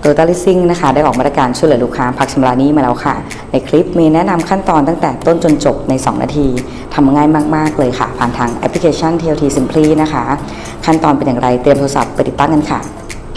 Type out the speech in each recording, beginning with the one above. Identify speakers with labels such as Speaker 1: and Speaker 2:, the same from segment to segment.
Speaker 1: โตต้าลิซิ่งนะคะได้ออกมาตรการช่วยเหลือลูกค้าพักชำระหนี้มาแล้วค่ะ ในคลิปมีแนะนำขั้นตอนตั้งแต่ต้นจนจบใน 2 นาทีทำง่ายมากๆเลยค่ะ ผ่านทางแอปพลิเคชัน TLT Simply นะคะ ขั้นตอนเป็นอย่างไรเตรียมโทรศัพท์ไปติดตั้งกันค่ะ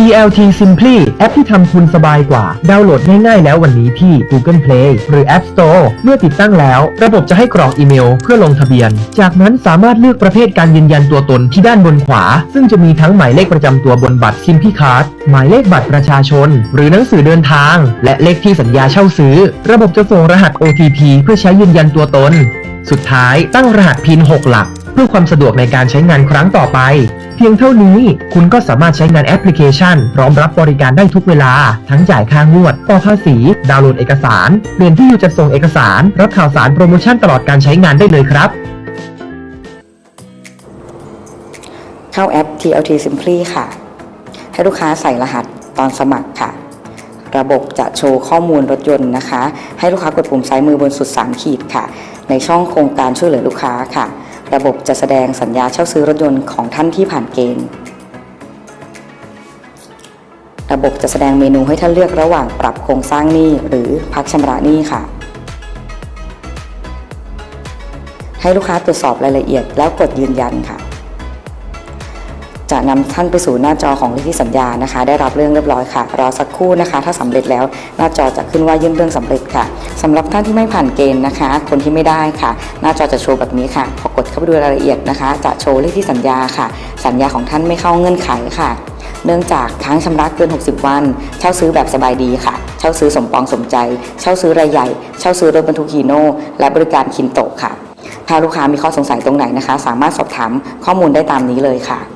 Speaker 2: TLT Simply แอปที่ทำคุณสบายกว่า ดาวน์โหลดง่ายๆแล้ววันนี้ที่ Google Play หรือ App Store เมื่อติดตั้งแล้ว ระบบจะให้กรอกอีเมลเพื่อลงทะเบียน จากนั้นสามารถเลือกประเภทการยืนยันตัวตนที่ด้านบนขวา ซึ่งจะมีทั้งหมายเลขประจำตัวบนบัตร Simply Card หมายเลขบัตรประชาชน หรือหนังสือเดินทาง และเลขที่สัญญาเช่าซื้อ ระบบจะส่งรหัส OTP เพื่อใช้ยืนยันตัวตน สุดท้ายตั้งรหัส PIN 6หลัก พื่อความสะดวกในการใช้งานครั้งต่อไป เพียงเท่านี้คุณก็สามารถใช้งานแอปพลิเคชัน พร้อมรับบริการได้ทุกเวลา ทั้งจ่ายค่างวดต่อภาษี ดาวน์โหลดเอกสาร เปลี่ยนที่อยู่จัดส่งเอกสาร รับข่าวสารโปรโมชั่นตลอดการใช้งานได้เลยครับ
Speaker 1: เข้าแอป TLT Simply ค่ะ ให้ลูกค้าใส่รหัสตอนสมัครค่ะ ระบบจะโชว์ข้อมูลรถยนต์นะคะ ให้ลูกค้ากดปุ่มซ้ายมือบนสุด 3 ขีดค่ะ ในช่องโครงการช่วยเหลือลูกค้าค่ะ ระบบจะแสดงสัญญาเช่าซื้อรถยนต์ของท่านที่ผ่านเกณฑ์ ระบบจะแสดงเมนูให้ท่านเลือกระหว่างปรับโครงสร้างหนี้หรือพักชำระหนี้ค่ะ ให้ลูกค้าตรวจสอบรายละเอียดแล้วกดยืนยันค่ะ จะนำท่านไปสู่หน้าจอของเลขที่สัญญานะคะ ได้รับเรื่องเรียบร้อยค่ะ รอสักครู่นะคะ ถ้าสำเร็จแล้วหน้าจอจะขึ้นว่ายื่นเรื่องสำเร็จค่ะสำหรับท่านที่ไม่ผ่านเกณฑ์นะคะ คนที่ไม่ได้ค่ะ หน้าจอจะโชว์แบบนี้ค่ะ พอกดเข้าไปดูรายละเอียดนะคะ จะโชว์เลขที่สัญญาค่ะ สัญญาของท่านไม่เข้าเงื่อนไขค่ะเนื่องจากค้างชำระเกิน 60 วัน เช่าซื้อแบบสบายดีค่ะ เช่าซื้อสมปองสมใจ เช่าซื้อรายใหญ่ เช่าซื้อรถบรรทุกฮีโน่ และบริการคินโตะค่ะ ถ้าลูกค้ามีข้อสงสัยตรงไหนนะคะ สามารถสอบถามข้อมูลได้ตามนี้เลยค่ะ